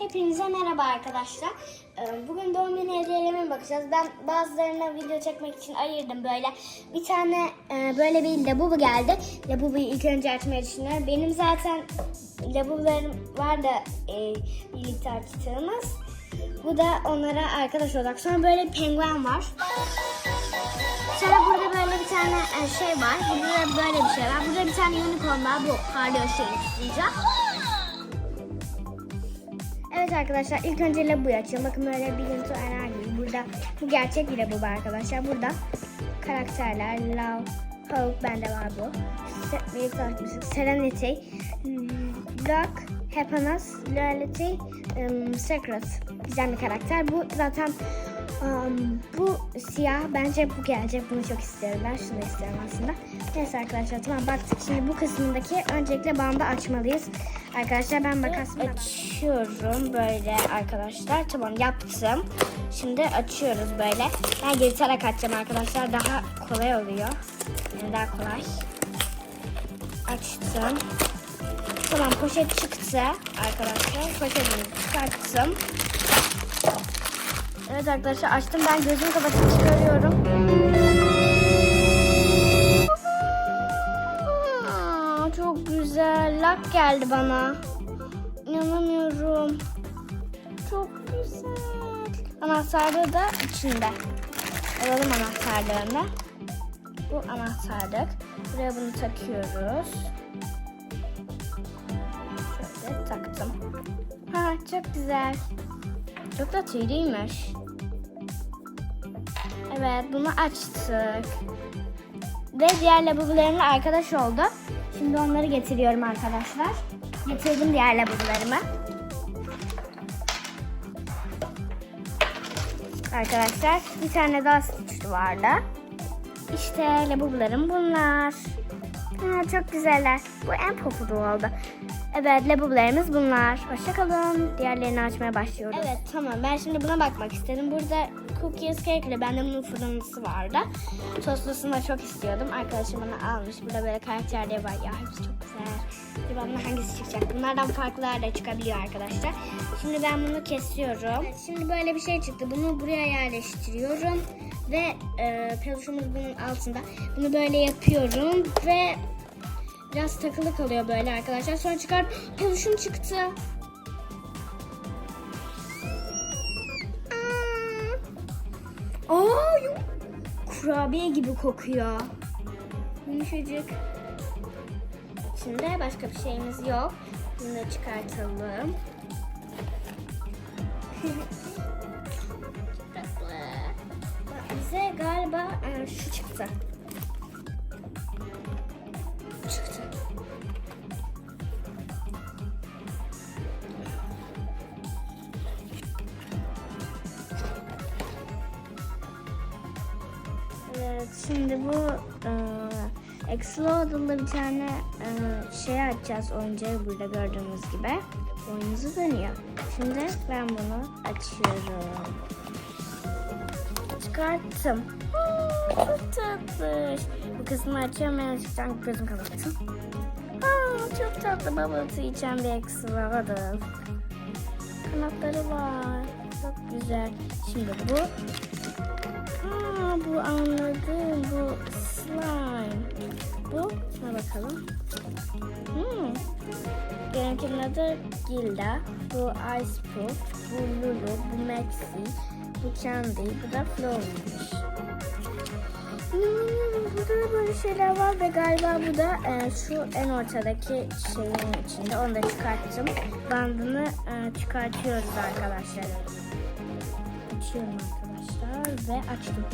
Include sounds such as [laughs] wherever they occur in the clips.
Hepinize merhaba arkadaşlar. Ee, Bugün doğum günü hediyelerime bakacağız. Ben bazılarına video çekmek için ayırdım böyle. Bir tane e, böyle bir labubu geldi. Labubuyu ilk önce açmayı düşünüyorum. Benim zaten labubularım var da e, birlikte açtığımız. Bu da onlara arkadaş olacak. Sonra böyle bir penguen var. Sonra burada böyle bir tane e, şey var. Burada da böyle bir şey var. Burada bir tane unicorn var. Bu Harley şeyi tutacak. Evet arkadaşlar ilk önce labuyu açalım. Bakın böyle bilinti enerji. Burada bu gerçek bir labu arkadaşlar. Burada karakterler Love, Hope bende var bu. Serenity, Luck, Happiness, Loyalty, um, Secret. Güzel bir karakter. Bu zaten um, bu siyah. Bence bu gelecek. Bunu çok istiyorum. Ben şunu istiyorum aslında. Neyse arkadaşlar tamam baktık. Şimdi bu kısmındaki öncelikle bandı açmalıyız. Arkadaşlar ben makasımla açıyorum böyle arkadaşlar. Tamam yaptım. Şimdi açıyoruz böyle. Ben yırtarak açacağım arkadaşlar. Daha kolay oluyor. Yani daha kolay. Açtım. Tamam poşet çıktı arkadaşlar. Poşetimi çıkarttım. Evet arkadaşlar açtım. Ben gözümü kapatıp çıkarıyorum. Aa, çok güzel. Lak geldi bana. İnanamıyorum. Çok güzel. Anahtarlığı da içinde. Alalım anahtarlarını. Bu anahtarlık. Buraya bunu takıyoruz. Şöyle taktım. Ha çok güzel. Çok da tüylüymüş. Evet bunu açtık. Ve diğer labubularımla arkadaş oldu. Şimdi onları getiriyorum arkadaşlar. Getirdim diğer labubularımı. Arkadaşlar bir tane daha stitchli vardı. İşte labubularım bunlar. Ha, çok güzeller. Bu en popular oldu. Evet labubularımız bunlar. Hoşçakalın. Diğerlerini açmaya başlıyoruz. Evet tamam ben şimdi buna bakmak istedim. Burada cookies cake ile bende bunun fırınlısı vardı. Soslusunu da çok istiyordum. Arkadaşım bana almış. Burada böyle karakterleri var. Ya hepsi çok güzel. Acaba bundan hangisi çıkacak? Bunlardan farklılar da çıkabiliyor arkadaşlar. Şimdi ben bunu kesiyorum. Evet, şimdi böyle bir şey çıktı. Bunu buraya yerleştiriyorum. Ve e, peluşumuz bunun altında. Bunu böyle yapıyorum ve biraz takılı kalıyor böyle arkadaşlar. Sonra çıkar peluşum çıktı. Aa, kurabiye gibi kokuyor. Yumuşacık. Şimdi başka bir şeyimiz yok. Bunu da çıkartalım. [laughs] Bize galiba e, şu. Çıktı. Şimdi bu e, Explodable bir tane e, şey açacağız oyuncağı burada gördüğünüz gibi. Oyunumuzu dönüyor. Şimdi ben bunu açıyorum. Çıkarttım. Aa, Çok tatlış. Bu kısmı açıyorum ben açıkçası gözümü kapattım. Aa, çok tatlı bubble içen bir Explodable. Kanatları var. Çok güzel. Şimdi bu Aa, bu anladım. Adı Gilda. Bu Ice Puff. Bu Lulu. Bu Maxi. Bu Candy. Bu da Flow'muş. Hmm, burada da böyle şeyler var ve galiba bu da e, şu en ortadaki şeyin içinde. Onu da çıkarttım. Bandını e, çıkartıyoruz arkadaşlar. Açıyorum arkadaşlar ve açtım.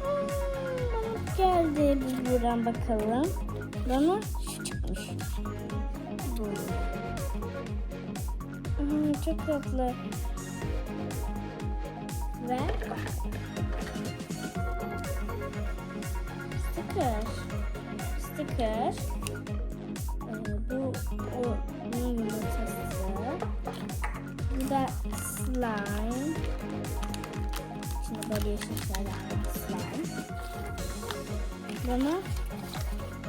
Hmm, geldi. Biz buradan bakalım. Bana şu çıkmış. Hmm, çok tatlı. Ve sticker. Sticker. Ee, bu o bunun yumurtası. Bu da slime. Şimdi böyle yeşil var. Slime. Bana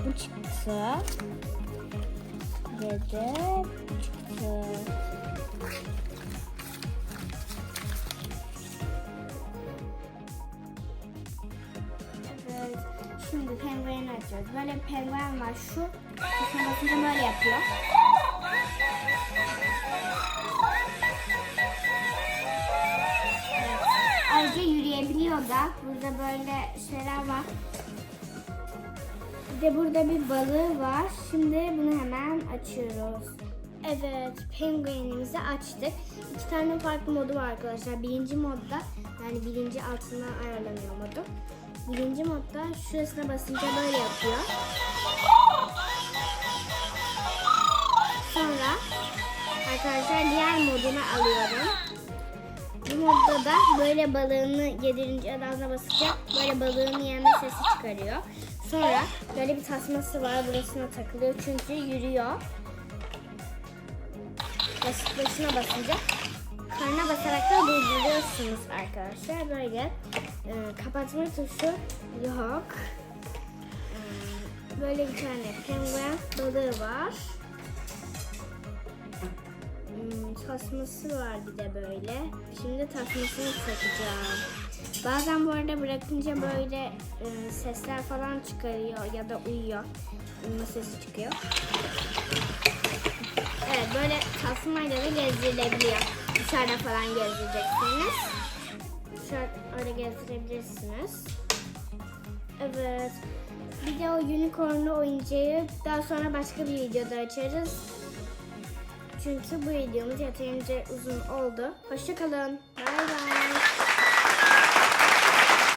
bu çıktı. Ve de bu çıktı. Evet. Şimdi pengueni açıyoruz. Böyle bir penguen var. Şu basınca böyle yapıyor. Ayrıca yürüyebiliyor da. Burada böyle şeyler var. Bir de burada bir balığı var. Şimdi bunu hemen açıyoruz. Evet, penguenimizi açtık. İki tane farklı modu var arkadaşlar. Birinci modda, yani birinci altından ayarlanıyor modu. Birinci modda şurasına basınca böyle yapıyor. Sonra arkadaşlar diğer modunu alıyorum. Bu modda da böyle balığını yedirince adamına basınca böyle balığını yeme sesi çıkarıyor. Sonra böyle bir tasması var burasına takılıyor çünkü yürüyor. Baş, başına basınca karnına basarak da durduruyorsunuz arkadaşlar. Böyle e, kapatma tuşu yok. E, böyle bir tane penguen balığı var. Hmm, tasması var bir de böyle. Şimdi tasmasını takacağım. Bazen bu arada bırakınca böyle e, sesler falan çıkarıyor ya da uyuyor. Uyuma sesi çıkıyor. Evet böyle tasmayla da gezdirilebiliyor. Dışarıda falan gezdireceksiniz. Dışarı öyle gezdirebilirsiniz. Evet. Bir de o unicornlu oyuncağı daha sonra başka bir videoda açarız. Çünkü bu videomuz yeterince uzun oldu. Hoşçakalın. Bay bay.